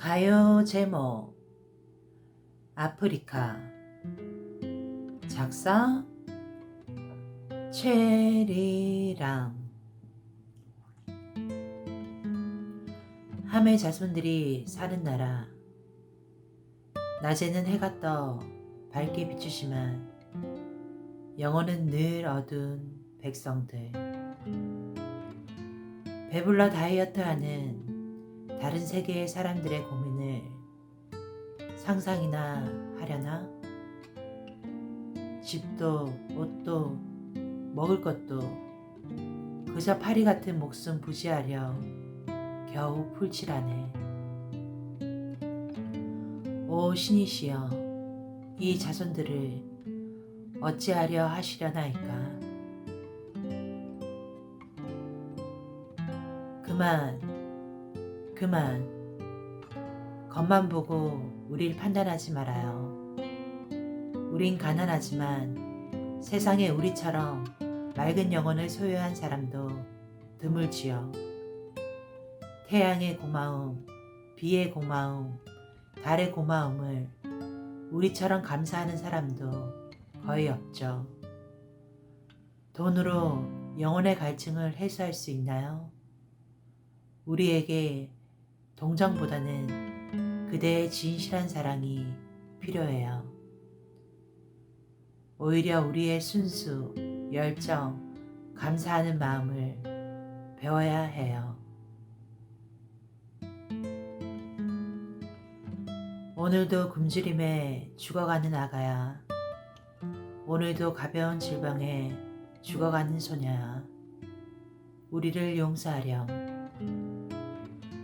가요 제목. 아프리카. 작사. 체리랑. 함의 자손들이 사는 나라. 낮에는 해가 떠 밝게 비추지만 영혼은 늘 어두운 백성들. 배불러 다이어트하는 다른 세계의 사람들의 고민을 상상이나 하려나? 집도 옷도 먹을 것도 그저 파리 같은 목숨 부지하려 겨우 풀칠하네. 오 신이시여 이 자손들을 어찌하려 하시려나이까 그만 그만 겉만 보고 우릴 판단하지 말아요. 우린 가난하지만 세상에 우리처럼 맑은 영혼을 소유한 사람도 드물지요. 태양의 고마움, 비의 고마움, 달의 고마움을 우리처럼 감사하는 사람도 거의 없죠. 돈으로 영혼의 갈증을 해소할 수 있나요? 우리에게 동정보다는 그대의 진실한 사랑이 필요해요. 오히려 우리의 순수, 열정, 감사하는 마음을 배워야 해요. 오늘도 굶주림에 죽어가는 아가야. 오늘도 가벼운 질병에 죽어가는 소녀야. 우리를 용서하렴.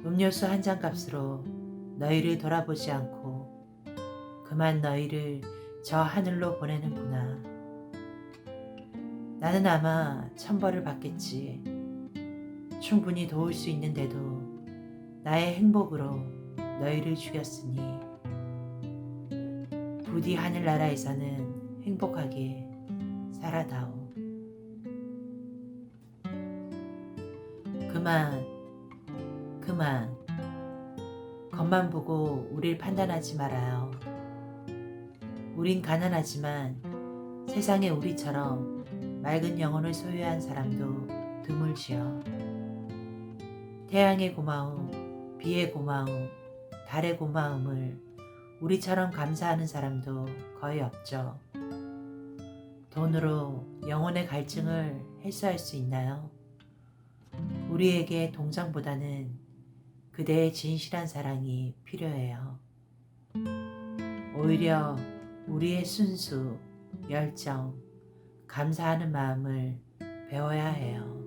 음료수 한 잔 값으로 너희를 돌아보지 않고 그만 너희를 저 하늘로 보내는구나. 나는 아마 천벌을 받겠지. 충분히 도울 수 있는데도 나의 행복으로 너희를 죽였으니 부디 하늘나라에서는 행복하게 살아다오. 그만, 그만. 겉만 보고 우릴 판단하지 말아요. 우린 가난하지만 세상에 우리처럼 맑은 영혼을 소유한 사람도 드물지요. 태양의 고마움, 비의 고마움, 달의 고마움을 우리처럼 감사하는 사람도 거의 없죠. 돈으로 영혼의 갈증을 해소할 수 있나요? 우리에게 동정보다는 그대의 진실한 사랑이 필요해요. 오히려 우리의 순수, 열정, 감사하는 마음을 배워야 해요.